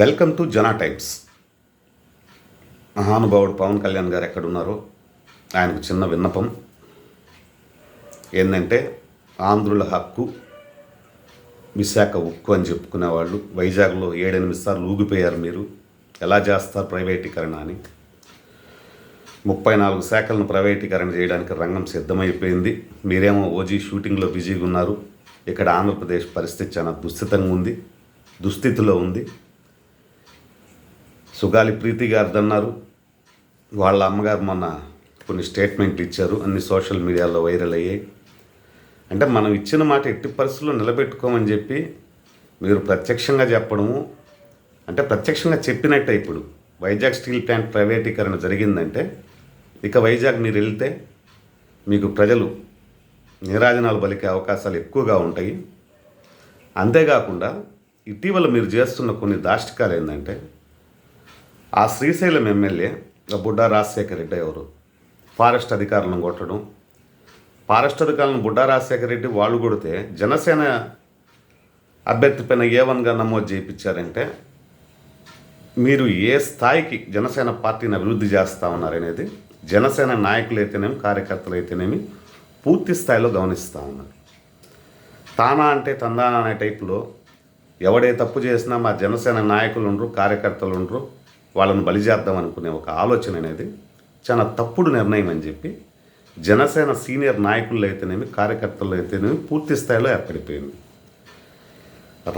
Welcome to జనా times మహానుభావుడు పవన్ కళ్యాణ్ గారు ఎక్కడున్నారో ఆయనకు చిన్న విన్నపం. ఏంటంటే ఆంధ్రుల హక్కు విశాఖ ఉక్కు అని చెప్పుకునేవాళ్ళు. వైజాగ్లో ఏడెనిమిది సార్లు ఊగిపోయారు మీరు. ఎలా చేస్తారు ప్రైవేటీకరణ అని. ముప్పై నాలుగు శాఖలను ప్రైవేటీకరణ చేయడానికి రంగం సిద్ధమైపోయింది. మీరేమో ఓజీ షూటింగ్లో బిజీగా ఉన్నారు. ఇక్కడ ఆంధ్రప్రదేశ్ పరిస్థితి చాలా దుస్థితంగా ఉంది. దుస్థితిలో ఉంది. సుగాలి ప్రీతి గారిది అన్నారు వాళ్ళ అమ్మగారు మొన్న కొన్ని స్టేట్మెంట్లు ఇచ్చారు. అన్ని సోషల్ మీడియాలో వైరల్ అయ్యాయి. అంటే మనం ఇచ్చిన మాట ఎట్టి పరిస్థితుల్లో నిలబెట్టుకోమని చెప్పి మీరు ప్రత్యక్షంగా చెప్పడము అంటే ప్రత్యక్షంగా చెప్పినట్టే ఇప్పుడు. వైజాగ్ స్టీల్ ప్లాంట్ ప్రైవేటీకరణ జరిగిందంటే ఇక వైజాగ్ మీరు వెళ్తే మీకు ప్రజలు నీరాజనాలు పలికే అవకాశాలు ఎక్కువగా ఉంటాయి. అంతేకాకుండా ఇటీవల మీరు చేస్తున్న కొన్ని దాష్టికాలు ఏంటంటే ఆ శ్రీశైలం ఎమ్మెల్యే బుడ్డా రాజశేఖర రెడ్డి ఎవరు? ఫారెస్ట్ అధికారులను కొట్టడం. ఫారెస్ట్ అధికారులను బుడ్డా రాజశేఖర రెడ్డి వాళ్ళు కొడితే జనసేన అభ్యర్థి పైన ఏ వన్గా నమోదు చేయించారంటే మీరు ఏ స్థాయికి జనసేన పార్టీని అభివృద్ధి చేస్తా ఉన్నారనేది జనసేన నాయకులు అయితేనేమి కార్యకర్తలు అయితేనేమి పూర్తి స్థాయిలో గమనిస్తూ ఉన్నారు. తానా అంటే తందానా అనే టైపులో ఎవడే తప్పు చేసినా మా జనసేన నాయకులు ఉండరు కార్యకర్తలు ఉండరు. వాళ్ళని బలి చేద్దాం అనుకునే ఒక ఆలోచన అనేది చాలా తప్పుడు నిర్ణయం అని చెప్పి జనసేన సీనియర్ నాయకులు అయితేనేమి కార్యకర్తలు అయితేనేమి పూర్తి స్థాయిలో ఏర్పడిపోయింది.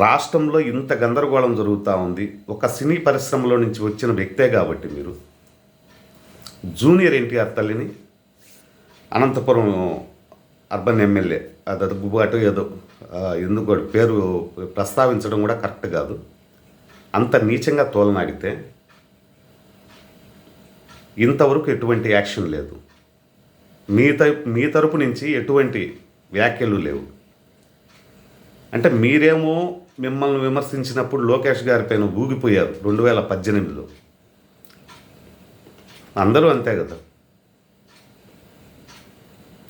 రాష్ట్రంలో ఇంత గందరగోళం జరుగుతూ ఉంది. ఒక సినీ పరిశ్రమలో నుంచి వచ్చిన వ్యక్తే కాబట్టి మీరు. జూనియర్ ఎన్టీఆర్ తల్లిని అనంతపురం అర్బన్ ఎమ్మెల్యే అది అదుగుబాటు ఏదో ఎందుకు పేరు ప్రస్తావించడం కూడా కరెక్ట్ కాదు. అంత నీచంగా తోలనాడితే ఇంతవరకు ఎటువంటి యాక్షన్ లేదు. మీ త మీ తరపు నుంచి ఎటువంటి వ్యాఖ్యలు లేవు. అంటే మీరేమో మిమ్మల్ని విమర్శించినప్పుడు లోకేష్ గారి పైన ఊగిపోయారు రెండు వేల పద్దెనిమిదిలో. అందరూ అంతే కదా.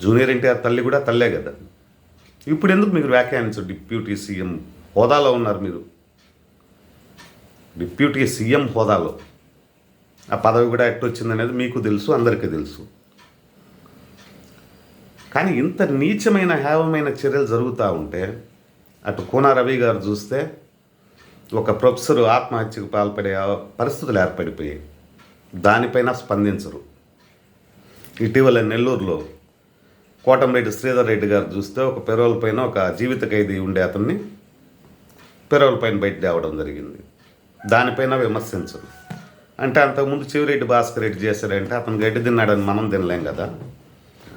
జూనియర్ ఎన్టీఆర్ తల్లి కూడా తల్లే కదా. ఇప్పుడు ఎందుకు మీరు వ్యాఖ్యానించరు డిప్యూటీ సీఎం హోదాలో ఉన్నారు మీరు? డిప్యూటీ సీఎం హోదాలో. ఆ పదవి కూడా ఎట్టొచ్చిందనేది మీకు తెలుసు అందరికీ తెలుసు. కానీ ఇంత నీచమైన హేవమైన చర్యలు జరుగుతూ ఉంటే అటు కోన రవి గారు చూస్తే ఒక ప్రొఫెసర్ ఆత్మహత్యకు పాల్పడే పరిస్థితులు ఏర్పడిపోయాయి. దానిపైన స్పందించరు. ఇటీవల నెల్లూరులో కోటంరెడ్డి శ్రీధర్ రెడ్డి గారు చూస్తే ఒక పెరోల్ పైన ఒక జీవిత ఖైదీ ఉండే అతన్ని పెరోల్ పైన బయట తేవడం జరిగింది. దానిపైన విమర్శించరు. అంటే అంతకుముందు చివరెడ్డి భాస్కర్ రెడ్డి చేశారంటే అతను గడ్డి తిన్నాడని మనం తినలేం కదా.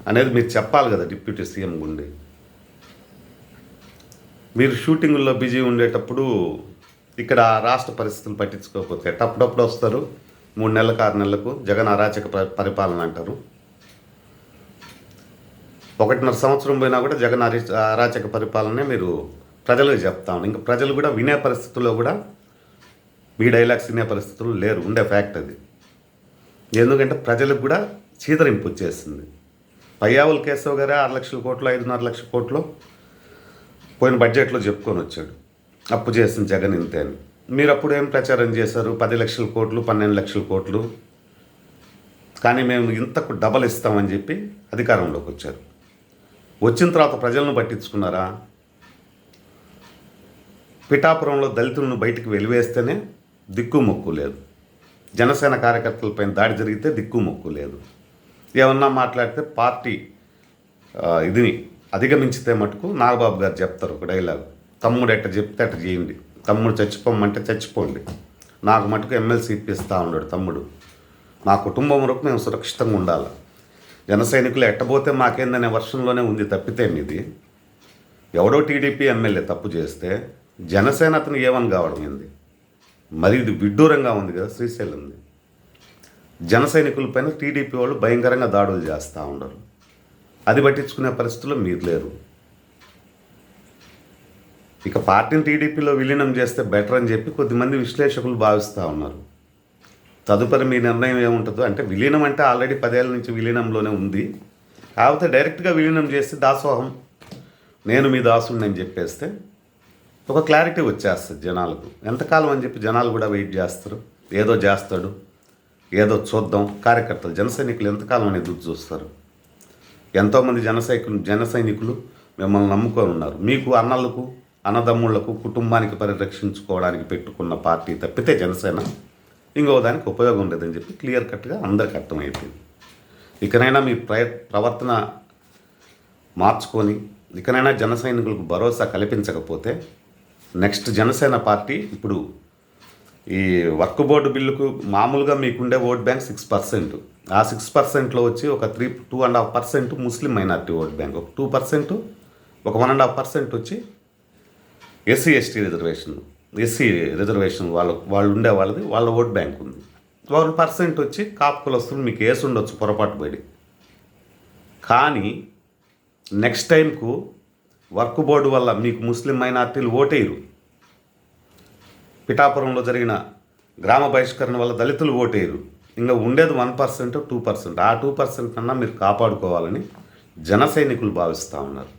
అనేది మీరు చెప్పాలి కదా డిప్యూటీ సీఎం గుండి. మీరు షూటింగుల్లో బిజీ ఉండేటప్పుడు ఇక్కడ రాష్ట్ర పరిస్థితులు పట్టించుకోకపోతే అప్పుడప్పుడు వస్తారు. మూడు నెలలకు ఆరు నెలలకు జగన్ అరాచక పరిపాలన అంటారు. ఒకటిన్నర సంవత్సరం పోయినా కూడా జగన్ అరాచక పరిపాలనే మీరు ప్రజలకు చెప్తా ఉన్నారు ఇంకా ప్రజలు కూడా వినే పరిస్థితుల్లో కూడా మీ డైలాగ్స్ తినే పరిస్థితులు లేరు ఉండే ఫ్యాక్ట్ అది. ఎందుకంటే ప్రజలకు కూడా చీదరింపు వచ్చేసింది. పయ్యావుల కేశవ్ గారే ఆరు లక్షల కోట్లు ఐదున్నర లక్షల కోట్లు పోయిన బడ్జెట్లో చెప్పుకొని వచ్చాడు. అప్పు చేసిన జగన్ ఇంతే అని. మీరు అప్పుడు ఏం ప్రచారం చేశారు? పది లక్షల కోట్లు పన్నెండు లక్షల కోట్లు. కానీ మేము ఇంతకు డబల్ ఇస్తామని చెప్పి అధికారంలోకి వచ్చారు. వచ్చిన తర్వాత ప్రజలను పట్టించుకున్నారా? పిఠాపురంలో దళితులను బయటకు వెలివేస్తేనే దిక్కుమొక్కు లేదు. జనసేన కార్యకర్తలపైన దాడి జరిగితే దిక్కుమొక్కు లేదు. ఏమన్నా మాట్లాడితే పార్టీ ఇదిని అధిగమించితే మటుకు నాగబాబు గారు చెప్తారు ఒక డైలాగ్. తమ్ముడు ఎట్ట చెప్తే అట్ట చేయండి. తమ్ముడు చచ్చిపోమంటే చచ్చిపోండి. నాకు మటుకు ఎమ్మెల్సీ ఇప్పిస్తూ ఉన్నాడు తమ్ముడు. మా కుటుంబం వరకు మేము సురక్షితంగా ఉండాలి? జన సైనికులు ఎట్టబోతే మాకేందనే వర్షంలోనే ఉంది తప్పితే మీది ఎవడో టీడీపీ ఎమ్మెల్యే తప్పు చేస్తే జనసేన అతను ఏమని కావడం ఏంది? మరి ఇది విడ్డూరంగా ఉంది కదా శ్రీశైలంది జన సైనికులపైన టీడీపీ వాళ్ళు భయంకరంగా దాడులు చేస్తూ ఉండరు అది పట్టించుకునే పరిస్థితుల్లో మీరు లేరు. ఇక పార్టీని టీడీపీలో విలీనం చేస్తే బెటర్ అని చెప్పి కొద్దిమంది విశ్లేషకులు భావిస్తూ ఉన్నారు. తదుపరి మీ నిర్ణయం ఏముంటుందో అంటే విలీనం అంటే ఆల్రెడీ పదేళ్ళ నుంచి విలీనంలోనే ఉంది. కాకపోతే డైరెక్ట్గా విలీనం చేసి దాసోహం నేను మీ దాసుని అని చెప్పేస్తే ఒక క్లారిటీ వచ్చేస్తుంది జనాలకు. ఎంతకాలం అని చెప్పి జనాలు కూడా వెయిట్ చేస్తారు. ఏదో చేస్తాడు ఏదో చూద్దాం. కార్యకర్తలు జన సైనికులు ఎంతకాలం అనేది ఎదురు చూస్తారు. ఎంతోమంది జన సైనికులు జన సైనికులు మిమ్మల్ని నమ్ముకొని ఉన్నారు. మీకు అన్నలకు అన్నదమ్ముళ్ళకు కుటుంబానికి పరిరక్షించుకోవడానికి పెట్టుకున్న పార్టీ తప్పితే జనసేన ఇంకో దానికి ఉపయోగం ఉండదని చెప్పి క్లియర్ కట్గా అందరికి అర్థమైపోయింది. ఇకనైనా మీ ప్రయ ప్రవర్తన మార్చుకొని ఇకనైనా జన సైనికులకు భరోసా కల్పించకపోతే నెక్స్ట్ జనసేన పార్టీ ఇప్పుడు ఈ వర్క్ బోర్డు బిల్లుకు మామూలుగా మీకుండే ఓట్ బ్యాంక్ సిక్స్ పర్సెంట్. ఆ సిక్స్ పర్సెంట్లో వచ్చి ఒక three two and half percent Muslim minority vote bank. ఒక టూ పర్సెంట్ ఒక వన్ అండ్ హాఫ్ పర్సెంట్ వచ్చి SC ST reservation SC reservation వాళ్ళ వాళ్ళు ఉండే వాళ్ళది వాళ్ళ ఓట్ బ్యాంక్ ఉంది. వన్ పర్సెంట్ వచ్చి కాపు కులస్తులు మీకు వేసి ఉండొచ్చు పొరపాటు పడి. కానీ నెక్స్ట్ టైంకు వర్క్ బోర్డు వల్ల మీకు ముస్లిం మైనార్టీలు ఓటేయరు. పిఠాపురంలో జరిగిన గ్రామ బహిష్కరణ వల్ల దళితులు ఓటేయరు. ఇంకా ఉండేది వన్ పర్సెంట్ టూ పర్సెంట్. ఆ టూ పర్సెంట్ కన్నా మీరు కాపాడుకోవాలని జన సైనికులు భావిస్తూ ఉన్నారు.